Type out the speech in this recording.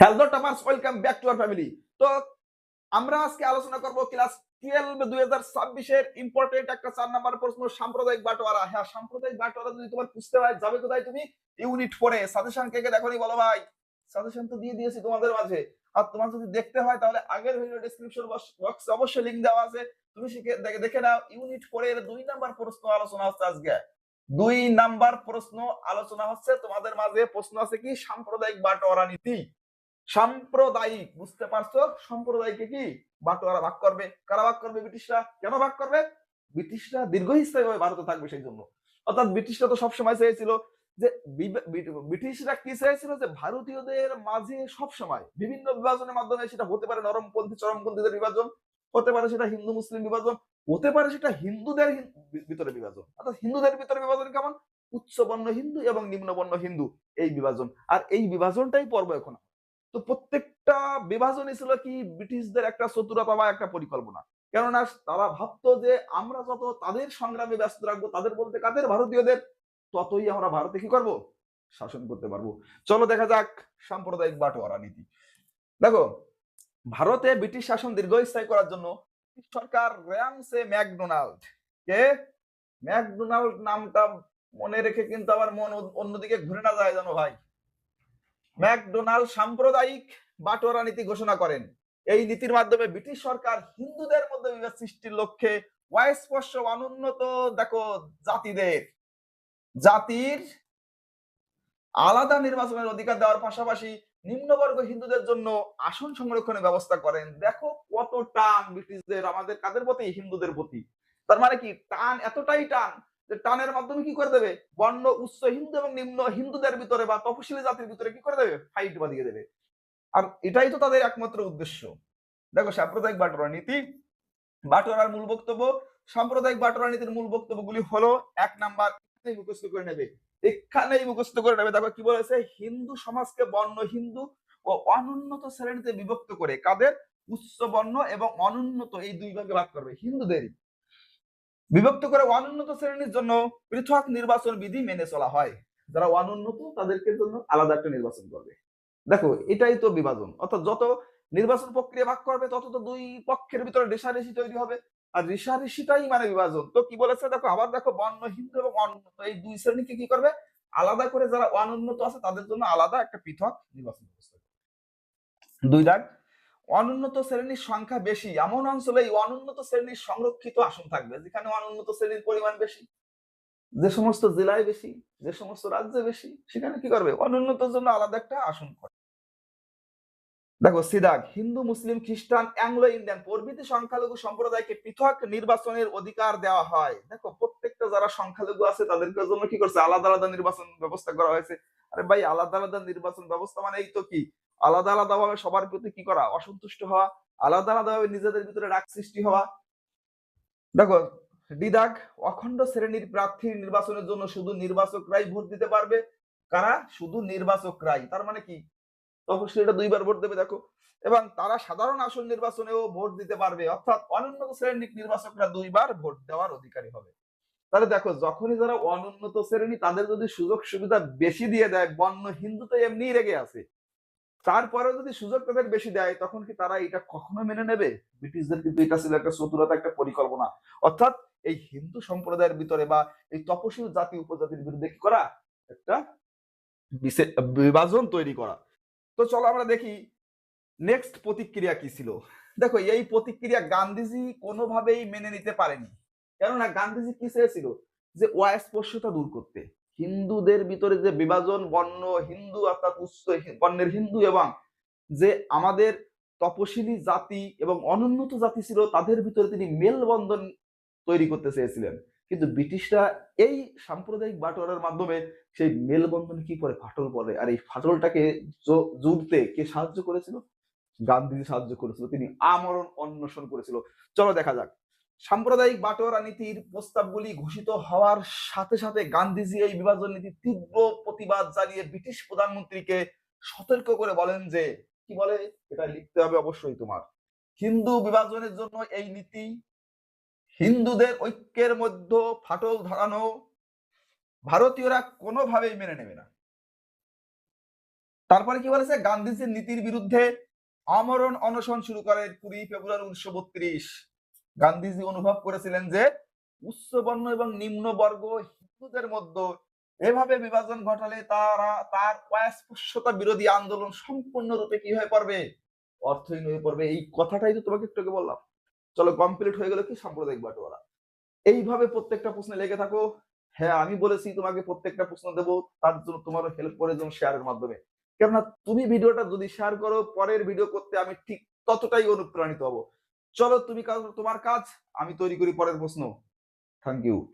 Hello toppers welcome back to our family তো আমরা আজকে আলোচনা করব ক্লাস টুয়েলভ দুই হাজার ছাব্বিশের ইম্পর্টেন্ট একটা চার নাম্বার প্রশ্ন, সাম্প্রদায়িক বাটোয়ারা। হ্যাঁ সাম্প্রদায়িক বাটোয়ারা যদি তোমার বুঝতে হয়, যাবে কোথায় তুমি? ইউনিট ফোরে সাজেশন কে দেখো বলো ভাই? সাজেশন তো দিয়ে দিয়েছি তোমাদের মাঝে। আর তোমার যদি দেখতে হয়, তাহলে আগের ভিডিও ডেসক্রিপশন বক্সে অবশ্যই লিংক দেওয়া আছে। তুমি শিখে দেখে নাও ইউনিট ফোর দুই নাম্বার প্রশ্ন আলোচনা হচ্ছে আজকে। দুই নাম্বার প্রশ্ন আলোচনা হচ্ছে। তোমাদের মাঝে প্রশ্ন আছে কি? সাম্প্রদায়িক বাটোয়ারা নীতি। সাম্প্রদায়িক, বুঝতে পারছ? সম্প্রদায়কে কি বাটোয়ারা ভাগ করবে? কারা ভাগ করবে ব্রিটিশরা? কেন ভাগ করবে? ব্রিটিশরা দীর্ঘস্থায়ী ভারতে থাকবে সেই জন্য অর্থাৎ ব্রিটিশরা তো সবসময় চেয়েছিল যে ব্রিটিশরা কি চেয়েছিল যে ভারতীয়দের মাঝে সবসময় বিভিন্ন বিভাজনের মাধ্যমে সেটা হতে পারে নরমপন্থী, চরমপন্থীদের বিভাজন, হতে পারে সেটা হিন্দু, মুসলিম বিভাজন, হতে পারে সেটা হিন্দুদের ভিতরে বিভাজন। অর্থাৎ হিন্দুদের ভিতরে বিভাজন কেমন? উচ্চ বর্ণ হিন্দু এবং নিম্ন বর্ণ হিন্দু এই বিভাজন। আর এই বিভাজনটাই পর্ব এখন। প্রত্যেকটা বিভাজনই ছিল কি ব্রিটিশদের একটা চতুরতা বা একটা পরিকল্পনা। কেননা তারা ভাবতো যে আমরা যত তাদের সংগ্রামে ব্যস্ত রাখব তাদের বলতে কাদের? ভারতীয়দের। ততই আমরা ভারতে কি করব? শাসন করতে পারব। চলো দেখা যাক সাম্প্রদায়িক বাটোয়ারা নীতি। দেখো, ভারতে ব্রিটিশ শাসন দীর্ঘস্থায়ী করার জন্য সরকার র্যামসে ম্যাকডোনাল্ড। কে? ম্যাকডোনাল্ড নামটা মনে রেখে কিন্তু আবার মন অন্যদিকে ঘুরে না যায় জানো ভাই। ম্যাকডোনাল্ড সাম্প্রদায়িক বাটোয়ারা নীতি ঘোষণা করেন। এই নীতির মাধ্যমে ব্রিটিশ সরকার হিন্দুদের মধ্যে বিভেদ সৃষ্টির লক্ষ্যে অস্পর্শ অনুন্নত, দেখো, জাতিদের। জাতির আলাদা নির্বাচনের অধিকার দেওয়ার পাশাপাশি নিম্নবর্গ হিন্দুদের জন্য আসন সংরক্ষণের ব্যবস্থা করেন। দেখো কত টান ব্রিটিশদের, আমাদের কাদের প্রতি? হিন্দুদের প্রতি। তার মানে কি? টান এতটাই টান টানের মাধ্যমে কি করে দেবে? বর্ণ উচ্চ হিন্দু এবং নিম্ন হিন্দুদের ভিতরে বা তপশিলি জাতির ভিতরে কি করে দেবে? ফাইট বাঁধিয়ে দেবে। আর এটাই তো তাদের একমাত্র উদ্দেশ্য। দেখো সাম্প্রদায়িক বাটোয়ারা নীতি বাটোয়ারার মূল বক্তব্য, সাম্প্রদায়িক বাটোয়ারা নীতির মূল বক্তব্যগুলি হলো এক নাম্বার মুখস্থ করে নেবে। এখানেই মুখস্থ করে নেবে। দেখো কি বলেছে? হিন্দু সমাজকে বর্ণ, হিন্দু ও অনুন্নত শ্রেণীতে বিভক্ত করে কাদের? উচ্চ বর্ণ এবং অনুন্নত এই দুই ভাগে ভাগ করবে। হিন্দুদেরই। বিভক্ত করে অনুন্নত শ্রেণির জন্য পৃথক নির্বাচন বিধি মেনে চলা হয়। যারা অনুন্নত তাদেরকে জন্য আলাদা একটা নির্বাচন করবে। দেখো, এটাই তো বিভাজন। অর্থাৎ যত নির্বাচন প্রক্রিয়া ভাগ করবে, তত তো দুই পক্ষের ভিতরে রেশারেশি তৈরি হবে। আর রেশারেশিটাই মানে বিভাজন। তো কি বলেছে? দেখো, আবার দেখো, বর্ণ হিন্দু এবং অনুন্নত এই দুই শ্রেণীকে কি করবে? আলাদা করে যারা অনুন্নত আছে, তাদের জন্য আলাদা একটা পৃথক নির্বাচন ব্যবস্থা দুই দাগ অনুন্নত শ্রেণির সংখ্যা বেশি। এমন অঞ্চলে অনুন্নত শ্রেণির সংরক্ষিত আসন থাকবে, যেখানে অনুন্নত শ্রেণির পরিমাণ বেশি, যে সমস্ত জেলায় বেশি, যে সমস্ত রাজ্যে বেশি, সেখানে কি করবে? অনুন্নতর জন্য আলাদা একটা আসন করে। দেখো, সিদাগ, হিন্দু, মুসলিম, খ্রিস্টান, অ্যাংলো, ইন্ডিয়ান, প্রভৃতি সংখ্যালঘু সম্প্রদায়কে পৃথক নির্বাচনের অধিকার দেওয়া হয়। দেখো, প্রত্যেকটা যারা সংখ্যালঘু আছে তাদেরকে জন্য কি করছে? আলাদা আলাদা নির্বাচন ব্যবস্থা করা হয়েছে। আরে ভাই, আলাদা আলাদা নির্বাচন ব্যবস্থা মানে এই তো কি? আলাদা আলাদা ভাবে সবার প্রতি কি করা? অসন্তুষ্ট হওয়া, আলাদা আলাদা ভাবে নিজেদের ভিতরে রাগ সৃষ্টি হওয়া। দেখো দিদাগ অখণ্ড শ্রেণির প্রার্থীর নির্বাচনের জন্য শুধু নির্বাচকরাই ভোট দিতে পারবে। কারা? শুধু নির্বাচকরাই। তার মানে কি? তপশিলীরা দুইবার ভোট দেবে, দেখো। এবং তারা সাধারণ আসন নির্বাচনেও ভোট দিতে পারবে। অর্থাৎ অনুন্নত শ্রেণির নির্বাচকরা দুইবার ভোট দেওয়ার অধিকারী হবে। তাহলে দেখো, যখনই যারা অনুন্নত শ্রেণি, তাদের যদি সুযোগ সুবিধা বেশি দিয়ে দেয়, বন্য হিন্দু তো এমনি রেগে আছে। তারপরে যদি সুযোগ তাদের বেশি দেয়, তখন কি তারা এটা কখনো মেনে নেবে? ব্রিটিশদের কিন্তু এটা ছিল একটা চতুরতা একটা পরিকল্পনা। অর্থাৎ এই হিন্দু সম্প্রদায়ের ভিতরে বা এই তপশিল জাতি, উপজাতির বিরুদ্ধে কি করা? একটা বিভাজন তৈরি করা। তো চলো আমরা দেখি নেক্সট প্রতিক্রিয়া কি ছিল। দেখো, এই প্রতিক্রিয়া গান্ধীজি কোনোভাবেই মেনে নিতে পারেনি। কেননা গান্ধীজি কি চেয়েছিল যে অস্পৃশ্যতা দূর করতে। হিন্দুদের ভিতরে যে বিভাজন, বর্ণ, হিন্দু অর্থাৎ উচ্চ বর্ণের হিন্দু এবং যে আমাদের তপশিলি জাতি এবং অনুন্নত জাতি ছিল, তাদের ভিতরে তিনি মেলবন্ধন তৈরি করতে চেয়েছিলেন। কিন্তু ব্রিটিশরা এই সাম্প্রদায়িক বাটোয়ারার মাধ্যমে সেই মেলবন্ধন কি করে ফাটল পড়ে আর এই ফাটলটাকে জুড়তে কে সাহায্য করেছিল? গান্ধীজি সাহায্য করেছিল, তিনি আমরণ অন্বেষণ করেছিল। চলো দেখা যাক। সাম্প্রদায়িক বাটোয়ারা নীতির প্রস্তাবগুলি ঘোষিত হওয়ার সাথে সাথে গান্ধীজি এই বিভাজন নীতির তীব্র প্রতিবাদ জানিয়ে ব্রিটিশ প্রধানমন্ত্রীকে সতর্ক করে বলেন যে, কি বলে? এটা লিখতে হবে অবশ্যই তোমার। হিন্দু বিভাজনের জন্য এই নীতি, হিন্দুদের ঐক্যের মধ্যে ফাটল ধরানো ভারতীয়রা কোনোভাবেই মেনে নেবে না। তারপরে কি বলেছে? গান্ধীজির নীতির বিরুদ্ধে আমরণ অনশন শুরু করেন কুড়ি ফেব্রুয়ারি উনিশশো বত্রিশ। গান্ধীজি অনুভব করেছিলেন যে উচ্চ বর্ণ এবং নিম্ন বর্গ হিন্দুদের মধ্যে এভাবে বিভাজন ঘটালে তারা, তার অস্পৃশ্যতা বিরোধী আন্দোলন সম্পূর্ণরূপে কি হয়ে পড়বে অর্থহীন হয়ে পড়বে। এই কথাটাই তো তোমাকে একটু বললাম। চলো কমপ্লিট হয়ে গেল কি সাম্প্রদায়িক বাটোয়ারা। এইভাবে প্রত্যেকটা প্রশ্নে লেগে থাকো। হ্যাঁ আমি বলেছি তোমাকে প্রত্যেকটা প্রশ্ন দেবো। তার জন্য তোমারও হেল্প করে যেন শেয়ারের মাধ্যমে। কেননা তুমি ভিডিওটা যদি শেয়ার করো, পরের ভিডিও করতে আমি ঠিক ততটাই অনুপ্রাণিত হব। চলো তুমি তোমার কাজ আমি তৈরি করি পরের প্রশ্ন। Thank you